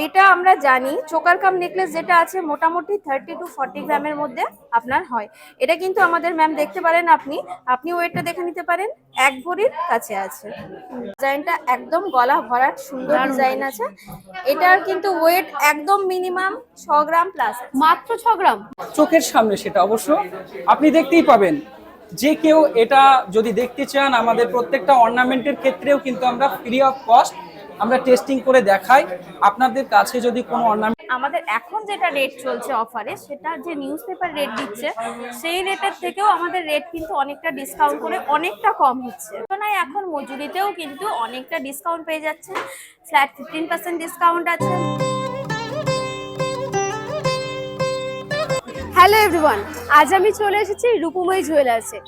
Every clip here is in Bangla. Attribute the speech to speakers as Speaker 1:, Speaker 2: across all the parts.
Speaker 1: এইটা আমরা জানি চোকার কাম নেকলেস যেটা আছে মোটামুটি থার্টি টু ফর্টি গ্রামের মধ্যে আপনার হয়। এটা কিন্তু আমাদের ম্যাম দেখতে পারেন আপনি আপনি ওয়েটটা দেখে নিতে পারেন এক ভরির কাছে আছে। ডিজাইনটা একদম গলা ভরাট সুন্দর ডিজাইন আছে। এটার কিন্তু ওয়েট একদম মিনিমাম ছ গ্রাম প্লাস
Speaker 2: মাত্র ছ গ্রাম?
Speaker 3: চোখের সামনে সেটা অবশ্য। আপনি দেখতেই পাবেন যে কেউ এটা যদি দেখতে চান আমাদের প্রত্যেকটা অর্নামেন্টের ক্ষেত্রেও কিন্তু আমরা ফ্রি অফ কস্ট আমরা টেস্টিং করে দেখাই। আপনাদের কাছে যদি কোনো অর্নামেন্ট
Speaker 1: আমাদের এখন যেটা রেট চলছে অফারে সেটা যে নিউজ পেপার রেট দিচ্ছে সেই রেটের থেকেও আমাদের রেট কিন্তু অনেকটা ডিসকাউন্ট করে অনেকটা কম হচ্ছে। তুলনায় এখন মজুরিতেও কিন্তু অনেকটা ডিসকাউন্ট পেয়ে যাচ্ছে। ফ্ল্যাট ফিফটিন পার্সেন্ট ডিসকাউন্ট আছে।
Speaker 2: হ্যালো এভরিওয়ান আজ আমি চলে এসেছি রূপময়ী জুয়েলার্সে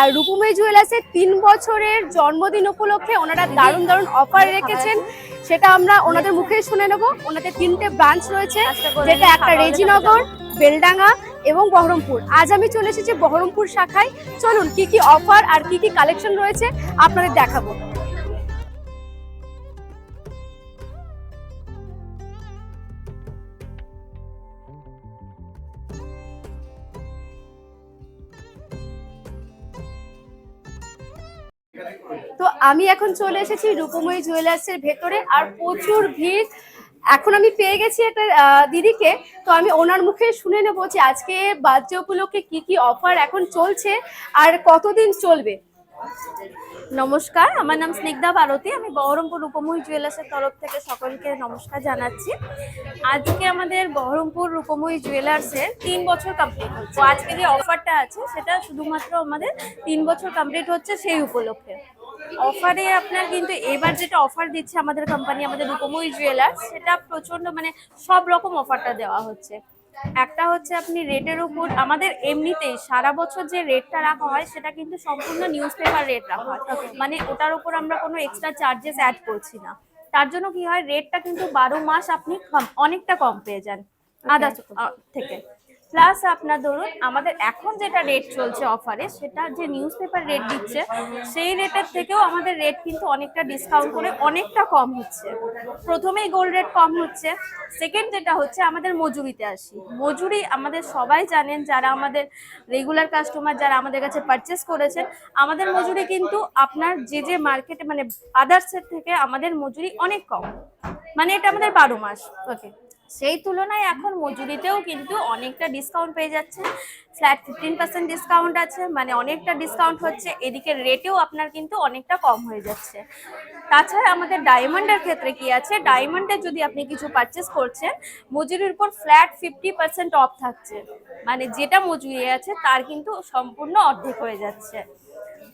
Speaker 2: আর রূপমে জুয়েলার্সের তিন বছরের জন্মদিন উপলক্ষে ওনারা দারুণ দারুণ অফার রেখেছেন। সেটা আমরা ওনাদের মুখে শুনে নেব। ওনাদের তিনটে ব্রাঞ্চ রয়েছে, যেটা একটা রেজিনগর, বেলডাঙ্গা এবং বহরমপুর। আজ আমি চলে এসেছি বহরমপুর শাখায়। চলুন, কি কি অফার আর কি কি কালেকশন রয়েছে আপনাদের দেখাবো। তো আমি এখন চলে এসেছি রূপময়ী জুয়েলার্সের ভেতরে আর প্রচুর ভিড়। এখন আমি পেয়ে গেছি একটা দিদিকে। তো আমি ওনার মুখে শুনে নেব যে আজকে বার্থডে উপলক্ষে কি কি অফার এখন চলছে আর কতদিন চলবে।
Speaker 1: নমস্কার, আমার নাম স্নিগ্ধা ভারতী, আমি বহরমপুর রূপময়ী জুয়েলার্সের তরফ থেকে সকলকে নমস্কার জানাচ্ছি। আজকে আমাদের বহরমপুর রূপময়ী জুয়েলার্সের তিন বছর কমপ্লিট হচ্ছে। আজকে যে অফারটা আছে, সেটা শুধুমাত্র আমাদের তিন বছর কমপ্লিট হচ্ছে সেই উপলক্ষে। অফারে আপনার কিন্তু এবার যেটা অফার দিচ্ছে আমাদের কোম্পানি আমাদের রূপময়ী জুয়েলার্স সেটা প্রচণ্ড মানে সব রকম অফারটা দেওয়া হচ্ছে। একটা হচ্ছে আপনি রেটের উপর আমাদের এমনিতেই সারা বছর যে রেটটা রাখা হয় সেটা কিন্তু সম্পূর্ণ নিউজ পেপার রেট রাখা হয়। মানে ওটার উপর আমরা কোনো এক্সট্রা চার্জেস অ্যাড করছি না। তার জন্য কি হয় রেটটা কিন্তু বারো মাস আপনি অনেকটা কম পেয়ে যান। আদার্স থেকে। প্লাস আপনার ধরুন, আমাদের এখন যেটা রেট চলছে অফারে সেটা যে নিউজ পেপার রেট দিচ্ছে, সেই রেটের থেকেও আমাদের রেট কিন্তু অনেকটা ডিসকাউন্ট করে অনেকটা কম হচ্ছে। প্রথমেই গোল্ড রেট কম হচ্ছে সেকেন্ড যেটা হচ্ছে আমাদের মজুরিতে আসি। মজুরি আমাদের সবাই জানেন, যারা আমাদের রেগুলার কাস্টমার যারা আমাদের কাছে পারচেস করেছেন, আমাদের মজুরি কিন্তু আপনার যে যে মার্কেটে মানে আদার্সের থেকে আমাদের মজুরি অনেক কম। মানে এটা আমাদের বারো মাস ওকে সেই তুলনায় এখন মজুরিতেও কিন্তু অনেকটা ডিসকাউন্ট পেয়ে যাচ্ছে। ফ্ল্যাট ফিফটিন পার্সেন্ট ডিসকাউন্ট আছে মানে অনেকটা ডিসকাউন্ট হচ্ছে। এদিকে রেটেও আপনার কিন্তু অনেকটা কম হয়ে যাচ্ছে। তাছাড়া আমাদের ডায়মন্ডের ক্ষেত্রে কি আছে? ডায়মন্ডে যদি আপনি কিছু পারচেস করছেন, মজুরির উপর ফ্ল্যাট ফিফটি পার্সেন্ট অফ থাকছে। মানে যেটা মজুরি আছে, তার কিন্তু সম্পূর্ণ অর্ধেক হয়ে যাচ্ছে।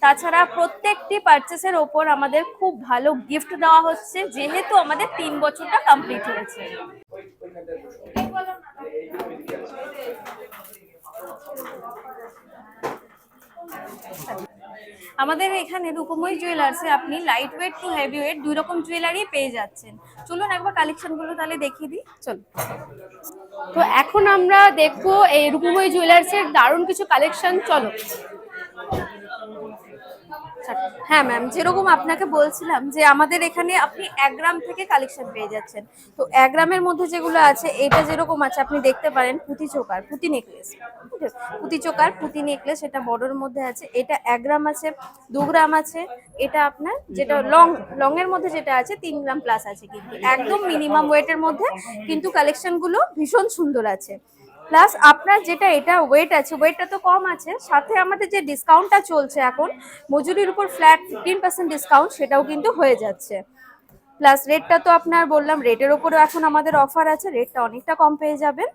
Speaker 1: তাছাড়া প্রত্যেকটি পারচেসের ওপর আমাদের খুব ভালো গিফট দেওয়া হচ্ছে, যেহেতু আমাদের তিন বছরটা কমপ্লিট হয়েছে। আমাদের এখানে রূপময় জুয়েলার্সে আপনি light weight to heavy weight দুই রকম জুয়েলারি পেয়ে যাচ্ছেন। চলুন একবার কালেকশনগুলো তাহলে দেখিয়ে দিই। চলুন।
Speaker 2: তো এখন আমরা দেখব এই রূপময়ী জুয়েলার্সের দারুণ কিছু কালেকশন চলো।
Speaker 1: হ্যাঁ ম্যাম যেরকম আপনাকে বলছিলাম যে আমাদের এখানে আপনি এক গ্রাম থেকে কালেকশন পেয়ে যাচ্ছেন। তো এক গ্রামের মধ্যে যেগুলো আছে এটা যেরকম আছে, আপনি দেখতে পারেন, পুঁতি চোকার, পুঁতি নেকলেস পুঁতি চোকার, পুঁতি নেকলেস এটা বড়র মধ্যে আছে, এটা এক গ্রাম আছে, দু গ্রাম আছে, এটা আপনার যেটা লং লং এর মধ্যে যেটা আছে, তিন গ্রাম প্লাস আছে কিন্তু। একদম মিনিমাম ওয়েটের মধ্যে কিন্তু কালেকশনগুলো ভীষণ সুন্দর আছে। প্লাস আপনার যেটা, এটা ওয়েট আছে ওয়েটটা তো কম আছে, সাথে আমাদের যে ডিসকাউন্টটা চলছে এখন, মজুরির উপর ফ্ল্যাট ফিফটিন পার্সেন্ট ডিসকাউন্ট সেটাও কিন্তু হয়ে যাচ্ছে। প্লাস রেটটা তো আপনার বললাম রেটের ওপরও এখন আমাদের অফার আছে রেটটা অনেকটা কম পেয়ে যাবেন।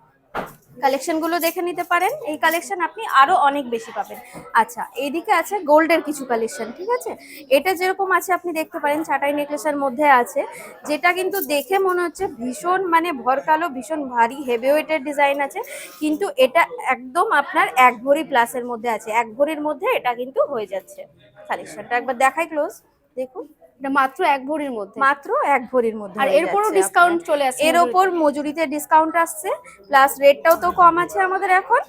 Speaker 1: কালেকশনগুলো দেখে নিতে পারেন। এই কালেকশন আপনি আরও অনেক বেশি পাবেন। আচ্ছা এইদিকে আছে গোল্ডের কিছু কালেকশন, ঠিক আছে? এটা যেরকম আছে, আপনি দেখতে পারেন ছাটাই নেকলেসের মধ্যে আছে। যেটা কিন্তু দেখে মনে হচ্ছে ভীষণ মানে ভরকালো, ভীষণ ভারী হেভি ওয়েটের ডিজাইন আছে। কিন্তু এটা একদম আপনার এক ভরি প্লাসের মধ্যে আছে। এক ভরির মধ্যে এটা কিন্তু হয়ে যাচ্ছে। কালেকশনটা একবার দেখাই ক্লোজ দেখুন।
Speaker 2: এটা মাত্র এক ভরির মধ্যে।
Speaker 1: মাত্র এক ভরির মধ্যে
Speaker 2: আর
Speaker 1: হয়ে
Speaker 2: এরপরও ডিসকাউন্ট চলে আসছে
Speaker 1: এর। ওপর মজুরিতে ডিসকাউন্ট আসছে প্লাস রেটটাও তো কম আছে আমাদের এখন।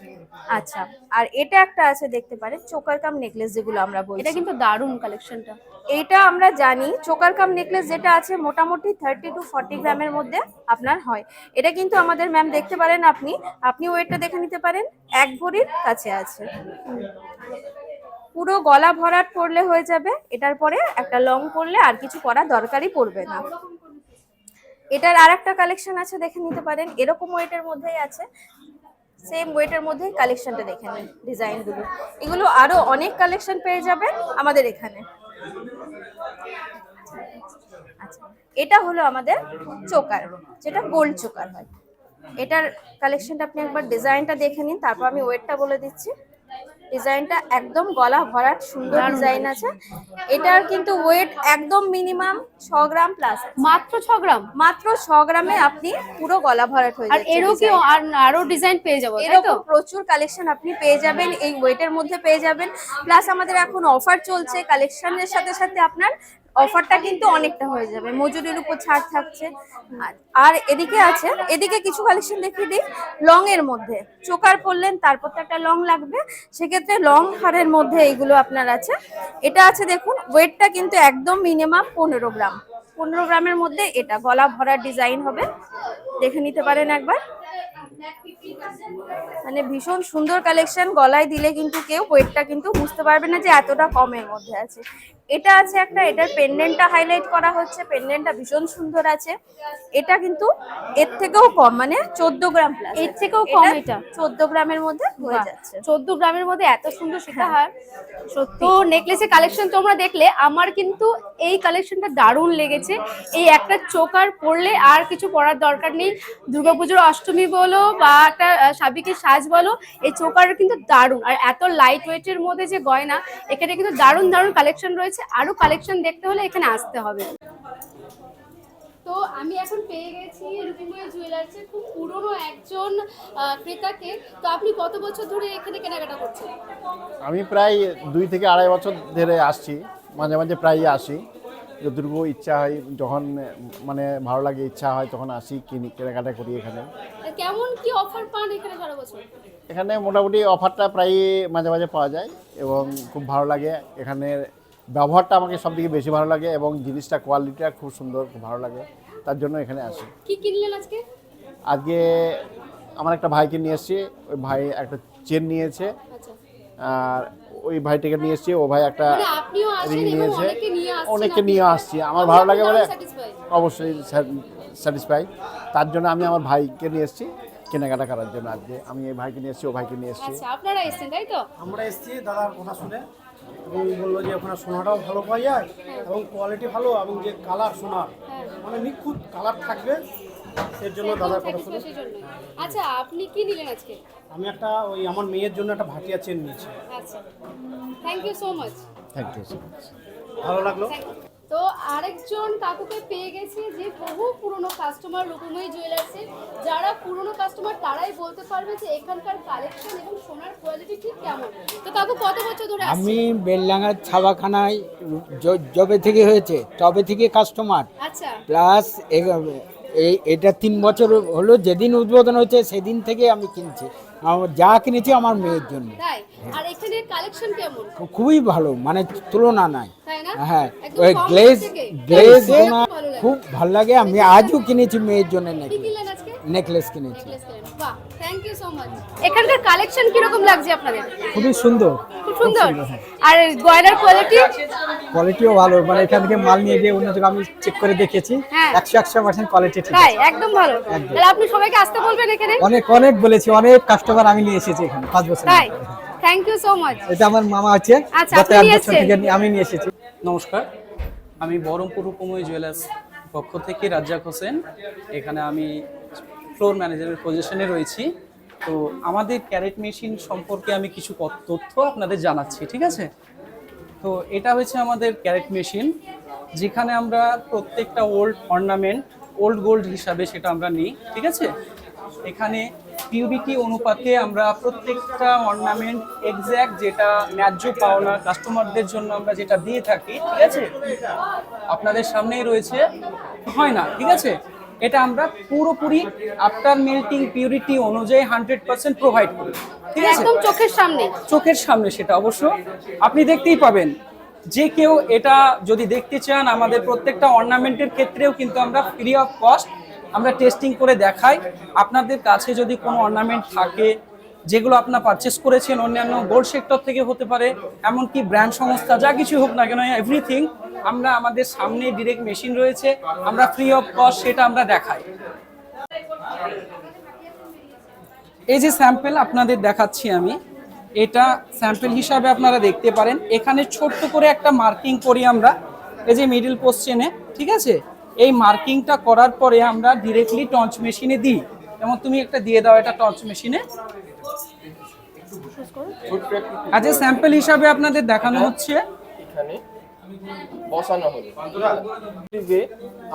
Speaker 1: আচ্ছা আর এটা একটা আছে দেখতে পারেন চোকার কাম নেকলেস যেগুলো আমরা বলছি।
Speaker 2: এটা কিন্তু দারুণ কালেকশনটা
Speaker 1: এটা আমরা জানি চোকার কাম নেকলেস যেটা আছে মোটামুটি থার্টি টু ফর্টি গ্রামের মধ্যে আপনার হয়। এটা কিন্তু আমাদের ম্যাম দেখতে পারেন আপনি আপনি ওয়েটটা দেখে নিতে পারেন এক ভরির কাছে আছে। পুরো গলা ভরাট পরলে হয়ে যাবে, এটার পরে একটা লং পরলে আর কিছু করা দরকারই পড়বে না। এটার আর একটা কালেকশন আছে, দেখে নিতে পারেন। এরকম ওয়েটের মধ্যেই আছে। সেম ওয়েটের মধ্যেই কালেকশনটা দেখে নিন, ডিজাইনগুলো। এগুলো আরও অনেক কালেকশন পেয়ে যাবেন আমাদের এখানে। আচ্ছা এটা হলো আমাদের চোকার, যেটা গোল্ড চোকার হয়। এটার কালেকশনটা আপনি একবার ডিজাইনটা দেখে নিন, তারপর আমি ওয়েটটা বলে দিচ্ছি। ডিজাইনটা একদম গলা ভরাট সুন্দর ডিজাইন আছে। এটার কিন্তু ওয়েট একদম মিনিমাম ছ গ্রাম প্লাস
Speaker 2: মাত্র ছ গ্রাম?
Speaker 1: মাত্র ছ গ্রামে আপনি পুরো গলা ভরাট হয়ে
Speaker 2: আর এরও কি আর আরও ডিজাইন পেয়ে যাব তাই তো?
Speaker 1: এরকম প্রচুর কালেকশন আপনি পেয়ে যাবেন এই ওয়েটের মধ্যে পেয়ে যাবেন। প্লাস আমাদের এখন অফার চলছে কালেকশনের সাথে সাথে আপনার অফারটা কিন্তু অনেকটা হয়ে যাবে, মজুরির উপর ছাড় থাকছে। আর- এদিকে আছে, এদিকে কিছু কালেকশন দেখিয়ে দিই লং এর মধ্যে। চোকার পরলেন, তারপর তো একটা লং লাগবে। সেক্ষেত্রে লং হারের মধ্যে এইগুলো আপনার আছে। এটা আছে দেখুন ওয়েটটা কিন্তু একদম মিনিমাম পনেরো গ্রাম। পনেরো গ্রামের মধ্যে এটা গলা ভরা ডিজাইন হবে। দেখে নিতে পারেন একবার। মানে ভীষণ সুন্দর কালেকশন গলায় দিলে কিন্তু কেউ ওয়েটটা কিন্তু বুঝতে পারবে না যে এতটা কমের মধ্যে আছে। এটা আছে একটা এটার পেন্ডেন্টটা হাইলাইট করা হচ্ছে পেন্ডেন্টটা ভীষণ সুন্দর আছে। এটা কিন্তু এর থেকেও কম মানে চোদ্দ গ্রাম প্লাস
Speaker 2: এর থেকেও কম এটা?
Speaker 1: চোদ্দ গ্রামের মধ্যে হয়ে যাচ্ছে।
Speaker 2: চোদ্দ গ্রামের মধ্যে এত সুন্দর সীতাহার তো নেকলেসের কালেকশন তোমরা দেখলে আমার কিন্তু এই কালেকশনটা দারুণ লেগেছে। এই একটা চোকার পরলে আর কিছু পরার দরকার নেই। দুর্গাপুজোর অষ্টমী বলো বা একটা আহ, সাবিকের সাজ বলো এই চোকার কিন্তু দারুণ। আর এত লাইট ওয়েটের মধ্যে যে গয়না এখানে কিন্তু দারুণ দারুণ কালেকশন রয়েছে। আরও কালেকশন দেখতে হলে এখানে আসতে হবে। তো আমি এখন পেয়ে গেছি রূপময় জুয়েলার্সের খুব পুরনো একজন ক্রেতাকে। তো আপনি কত বছর ধরে এখানে কেনাকাটা করছেন?
Speaker 4: আমি প্রায় দুই থেকে আড়াই বছর ধরে আসছি মাঝে মাঝে প্রায়ই আসি। যতটুকু ইচ্ছা হয় যখন মানে ভালো লাগে ইচ্ছা হয় তখন আসি কিনি কেনাকাটা করি এখানে।
Speaker 2: কেমন কি অফার পান এখানে সারা বছর?
Speaker 4: এখানে মোটামুটি অফারটা প্রায় মাঝে মাঝে পাওয়া যায় এবং খুব ভালো লাগে। এখানে ব্যবহারটা আমাকে সব থেকে বেশি ভালো লাগে এবং জিনিসটা কোয়ালিটিটা খুব সুন্দর খুব ভালো লাগে। তার জন্য এখানে আসি।
Speaker 2: কি কিনলেন আজকে?
Speaker 4: আজকে আমার একটা ভাইকে নিয়ে এসেছি। ওই ভাই একটা চেন নিয়েছে।
Speaker 2: আচ্ছা।
Speaker 4: আর ওই ভাইটাকে নিয়ে এসেছি। ও ভাই একটা
Speaker 2: মানে
Speaker 4: রিং নিয়েছে।
Speaker 2: অনেকে নিয়ে
Speaker 4: অনেককে নিয়ে আসছি। আমার ভালো লাগে বলে অবশ্যই স্যাটিসফাই তার জন্য আমি আমার ভাইকে নিয়ে এসেছি। কেনাকাটা করার জন্য আজকে। আমি এই ভাইকে নিয়ে এসেছি ও ভাইকে নিয়ে এসেছি।
Speaker 2: আচ্ছা আপনারা এসেছেন তাই তো?
Speaker 5: আমরা এসেছি দাদার কথা শুনে। এবং বলল যে ওখানে সোনাটাও ভালো পাওয়া যায় এবং কোয়ালিটি ভালো এবং যে কালার সোনার মানে নিখুঁত কালার থাকবে এর জন্য দাদার কথা শুনে।
Speaker 2: আচ্ছা আপনি কি নিলেন আজকে?
Speaker 5: আমি একটা ওই আমার মেয়ের জন্য একটা ভাটিয়া চেন নিয়েছি।
Speaker 2: আচ্ছা। Thank you so much
Speaker 4: thank you so much
Speaker 5: ভালো লাগল?
Speaker 2: তো আরেকজন কাকুকে পেয়ে গেছি যে বহু পুরনো কাস্টমার রূপময়ী জুয়েলার্সের যারা পুরনো কাস্টমার তারাই বলতে পারবে যে এখানকার কালেকশন এবং সোনার কোয়ালিটি ঠিক কেমন। তো কাকু কত বছর ধরে
Speaker 6: আমি
Speaker 2: আসছেন?
Speaker 6: বেলডাঙ্গার ছাবাখানায় যবে থেকে হয়েছে তবে থেকে কাস্টমার
Speaker 2: আচ্ছা।
Speaker 6: প্লাস এই এটা তিন বছর হলো যেদিন উদ্বোধন হয়েছে সেদিন থেকে আমি কিনছি। যা কিনেছি আমার মেয়ের জন্য।
Speaker 2: তাই? আর এখানে কালেকশন কেমন?
Speaker 6: খুবই ভালো মানে তুলনা নাই।
Speaker 2: তাই না?
Speaker 6: হ্যাঁ ওই গ্লেজ। গ্লেজ খুব ভালো লাগে। আমি আজও কিনেছি মেয়ের জন্য নেকলেস নেকলেস কিনেছি।
Speaker 2: নেকলেস কিনলেন। বাহ থ্যাংক ইউ সো মাচ এখানকার কালেকশন কীরকম লাগছে আপনাদের?
Speaker 7: খুবই সুন্দর।
Speaker 2: খুব সুন্দর? আর গয়নার কোয়ালিটি
Speaker 7: কোয়ালিটিও ভালো। মানে এখান থেকে মাল নিয়ে গিয়ে অন্য জায়গায় আমি চেক করে দেখেছি।
Speaker 2: হ্যাঁ।
Speaker 7: একশো একশো পার্সেন্ট কোয়ালিটি ঠিক
Speaker 2: তাই? একদম ভালো। তাহলে আপনি সবাইকে আসতে বলবেন এখানে?
Speaker 7: অনেক অনেক বলেছি। অনেক কাস্টমার আমি নিয়ে এসেছি এখানে পাঁচ বছর
Speaker 2: তাই? থ্যাংক ইউ সো মাচ
Speaker 7: এটা আমার মামা আছে।
Speaker 2: আচ্ছা,
Speaker 7: আমি নিয়ে এসেছি।
Speaker 3: নমস্কার আমি বহরমপুর রূপময় জুয়েলার্স পক্ষ থেকে রাজ্জাক হোসেন। এখানে আমি ফ্লোর ম্যানেজারের পজিশনে রয়েছি। তো আমাদের ক্যারেট মেশিন সম্পর্কে আমি কিছু তথ্য আপনাদের জানাচ্ছি ঠিক আছে? তো এটা হয়েছে আমাদের ক্যারেট মেশিন যেখানে আমরা প্রত্যেকটা ওল্ড অর্নামেন্ট ওল্ড গোল্ড হিসাবে সেটা আমরা নিই ঠিক আছে? এখানে পিউরিটি অনুপাতে আমরা প্রত্যেকটা অর্নামেন্ট এক্স্যাক্ট যেটা ন্যায্য পাওনা কাস্টমারদের জন্য আমরা যেটা দিয়ে থাকি ঠিক আছে? আপনাদের সামনেই রয়েছে হয় না ঠিক আছে? এটা আমরা পুরোপুরি আফটার মেল্টিং পিউরিটি অনুযায়ী হান্ড্রেড পার্সেন্ট প্রোভাইড করি ঠিক আছে?
Speaker 2: একদম চোখের সামনে।
Speaker 3: চোখের সামনে সেটা অবশ্য। আপনি দেখতেই পাবেন যে কেউ এটা যদি দেখতে চান আমাদের প্রত্যেকটা অর্নামেন্টের ক্ষেত্রেও কিন্তু আমরা ফ্রি অফ কস্ট আমরা টেস্টিং করে দেখাই। আপনাদের কাছে যদি কোনো অর্নামেন্ট থাকে, যেগুলো আপনার পারচেস করেছেন, অন্যান্য গোল্ড সেক্টর থেকে হতে পারে, এমনকি ব্র্যান্ড সংস্থা, যা কিছু হোক না কেন এভরিথিং আমরা আমাদের সামনে ডিরেক্ট মেশিন রয়েছে, আমরা ফ্রি অফ কস্ট সেটা আমরা দেখাই। এই যে স্যাম্পেল আপনাদের দেখাচ্ছি আমি, এটা স্যাম্পেল হিসাবে আপনারা দেখতে পারেন। এখানে ছোট্ট করে একটা মার্কিং করি আমরা, এই যে মিডল পোস্টেনে ঠিক আছে? এই মার্কিংটা করার পরে আমরা ডিরেক্টলি টঞ্চ মেশিনে দিই। যেমন তুমি একটা দিয়ে দাও এটা টঞ্চ মেশিনে আজ স্যাম্পল হিসাবে আপনাদের দেখানো হচ্ছে।
Speaker 8: এখানে বসানো হলো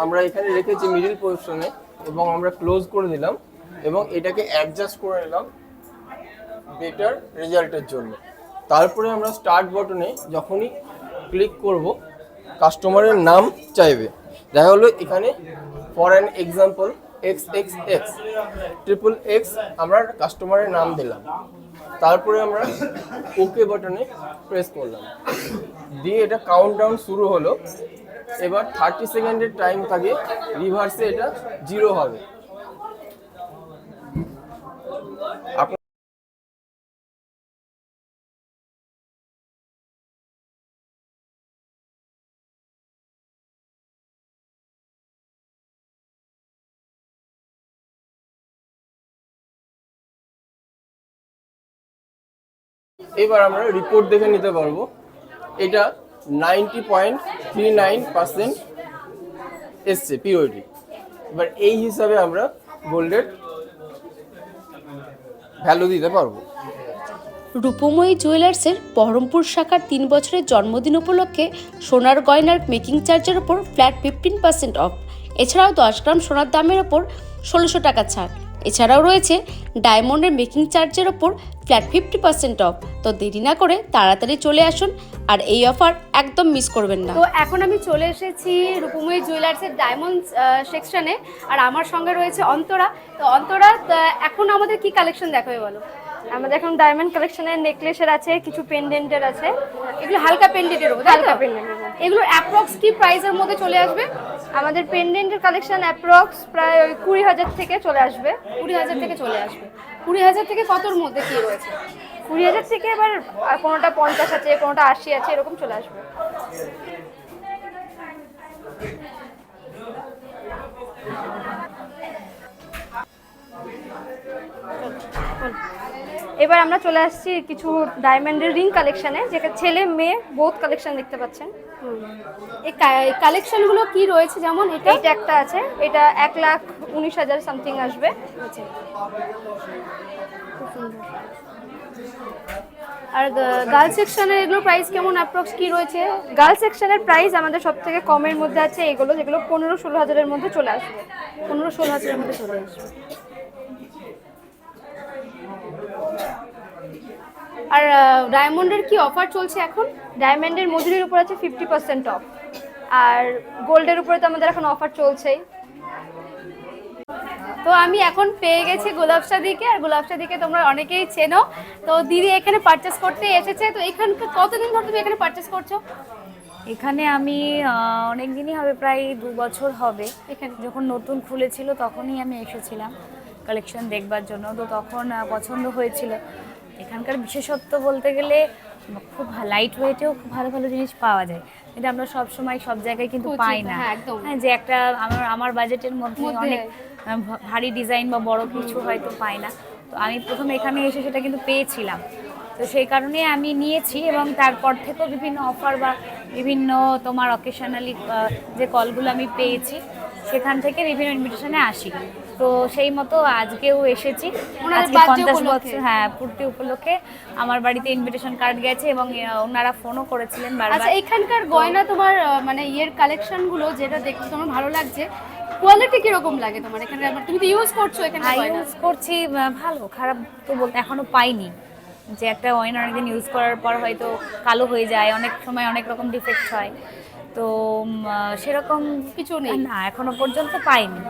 Speaker 8: আমরা এখানে রেখেছি মিডিল পজিশনে এবং আমরা ক্লোজ করে দিলাম এবং এটাকে অ্যাডজাস্ট করে নিলাম বেটার রেজাল্টের জন্য। তারপরে আমরা স্টার্ট বটনে যখনই ক্লিক করব কাস্টমারের নাম চাইবে। দেখা হলো এখানে for an example X X X triple X আমরা কাস্টমারের নাম দিলাম। তারপরে আমরা ওকে বাটনে প্রেস করলাম। দিয়ে এটা কাউন্ট ডাউন শুরু হলো। এবার থার্টি সেকেন্ডের টাইম থাকে। রিভার্সে এটা জিরো হবে। এবার আমরা রিপোর্ট দেখে নিতে পারব। এটা ninety point three nine percent এসছে পিওরিটি এবার এই হিসাবে আমরা গোল্ডের ভ্যালু দিতে পারব।
Speaker 2: রূপময়ী জুয়েলার্সের বহরমপুর শাখার তিন বছরের জন্মদিন উপলক্ষে সোনার গয়নার মেকিং চার্জের ওপর ফ্ল্যাট ফিফটিন পার্সেন্ট অফ এছাড়াও দশ গ্রাম সোনার দামের ওপর ষোলোশো টাকা ছাড়। এছাড়াও রয়েছে ডায়মন্ডের মেকিং চার্জের ওপর ফ্ল্যাট ফিফটি পার্সেন্ট অফ। তো দেরি না করে তাড়াতাড়ি চলে আসুন আর এই অফার একদম মিস করবেন না। তো এখন আমি চলে এসেছি রূপময়ী জুয়েলার্সের ডায়মন্ড সেকশনে আর আমার সঙ্গে রয়েছে অন্তরা। তো অন্তরা এখন আমাদের কি কালেকশন দেখাবে বলো?
Speaker 9: আমাদের এখন ডায়মন্ড কালেকশনের নেকলেসের আছে কিছু পেন্ডেন্টের আছে।
Speaker 2: এগুলো হালকা পেন্ডেন্টের উপর
Speaker 9: হালকা pendant-এর
Speaker 2: এগুলো অ্যাপ্রক্স কি প্রাইসের মধ্যে চলে আসবে?
Speaker 9: আমাদের পেন্ডেন্টের কালেকশন অ্যাপ্রক্স প্রায় ওই কুড়ি হাজার থেকে চলে আসবে।
Speaker 2: কুড়ি হাজার থেকে চলে আসবে। কুড়ি হাজার থেকে কতর মধ্যে কি রয়েছে?
Speaker 9: কুড়ি হাজার থেকে এবার কোনোটা পঞ্চাশ আছে কোনোটা আশি আছে এরকম চলে আসবে। এবার আমরা চলে আসছি কিছু ডায়মন্ডের রিং কালেকশনে যেটা ছেলে মেয়ে বোথ কালেকশন দেখতে পাচ্ছেন।
Speaker 2: এই কালেকশনগুলো কি রয়েছে যেমন এটা?
Speaker 9: এইটা একটা আছে এটা এক লাখ উনিশ হাজার সামথিং আসবে।
Speaker 2: আর গার্লস সেকশনের এগুলো প্রাইস কেমন অ্যাপ্রক্স কি রয়েছে?
Speaker 9: গার্ল সেকশনের প্রাইস আমাদের সব থেকে কমের মধ্যে আছে এগুলো যেগুলো পনেরো ষোলো হাজারের মধ্যে চলে আসবে।
Speaker 2: পনেরো ষোলো হাজারের মধ্যে চলে আসবে। আর ডায়মন্ডের কি অফার চলছে এখন?
Speaker 9: ডায়মন্ডের মজুরির উপর আছে ফিফটি পার্সেন্ট অফ আর গোল্ডের উপরে তো আমাদের এখন অফার চলছেই।
Speaker 2: তো আমি এখন পেয়ে গেছি গোলাপশা দিকে আর গোলাপশা দিকে তোমরা অনেকেই চেনো। তো দিদি এখানে পারচেস করতে এসেছে তো এখানকার কতদিন ধরে তুমি এখানে পারচেস করছ?
Speaker 10: এখানে আমি অনেক দিনই হবে প্রায় দু বছর হবে। এখানে? যখন নতুন খুলেছিল তখনই আমি এসেছিলাম কালেকশন দেখবার জন্য। তো তখন পছন্দ হয়েছিল। এখানকার বিশেষত্ব বলতে গেলে খুব লাইট ওয়েটেও খুব ভালো ভালো জিনিস পাওয়া যায়। এটা আমরা সব সময় সব জায়গায় কিন্তু পাই না।
Speaker 2: হ্যাঁ, একদম।
Speaker 10: হ্যাঁ যে একটা আমার আমার বাজেটের মধ্যে। অনেক ভারী ডিজাইন বা বড় কিছু হয়তো পাই না। তো আমি প্রথম এখানে এসে সেটা কিন্তু পেয়েছিলাম। তো সেই কারণে আমি নিয়েছি এবং তারপর থেকেও বিভিন্ন অফার বা বিভিন্ন তোমার অকেশনালি যে কলগুলো আমি পেয়েছি সেখান থেকে বিভিন্ন ইনভিটেশনে আসি। তো সেই মতো আজকেও এসেছি। আজকে পঞ্চাশ বছর হ্যাঁ পূর্তি উপলক্ষে আমার বাড়িতে ইনভিটেশন কার্ড গেছে এবং ওনারা ফোনও করেছিলেন
Speaker 2: আচ্ছা এখানকার গয়না তোমার মানে ইয়ের কালেকশনগুলো যেটা দেখতে তোমার ভালো লাগছে কোয়ালিটি কীরকম লাগে তোমার এখানে তুমি তো ইউজ করছ এখানে
Speaker 10: ইউজ করছি ভালো খারাপ তো বলতে এখনও পাইনি। যে একটা ওয়াইন অনেকদিন ইউজ করার পর হয়তো কালো হয়ে যায় অনেক সময় অনেক রকম ডিফেক্ট হয়। তো সেরকম
Speaker 2: কিছু নেই।
Speaker 10: না এখনও পর্যন্ত পাইনি।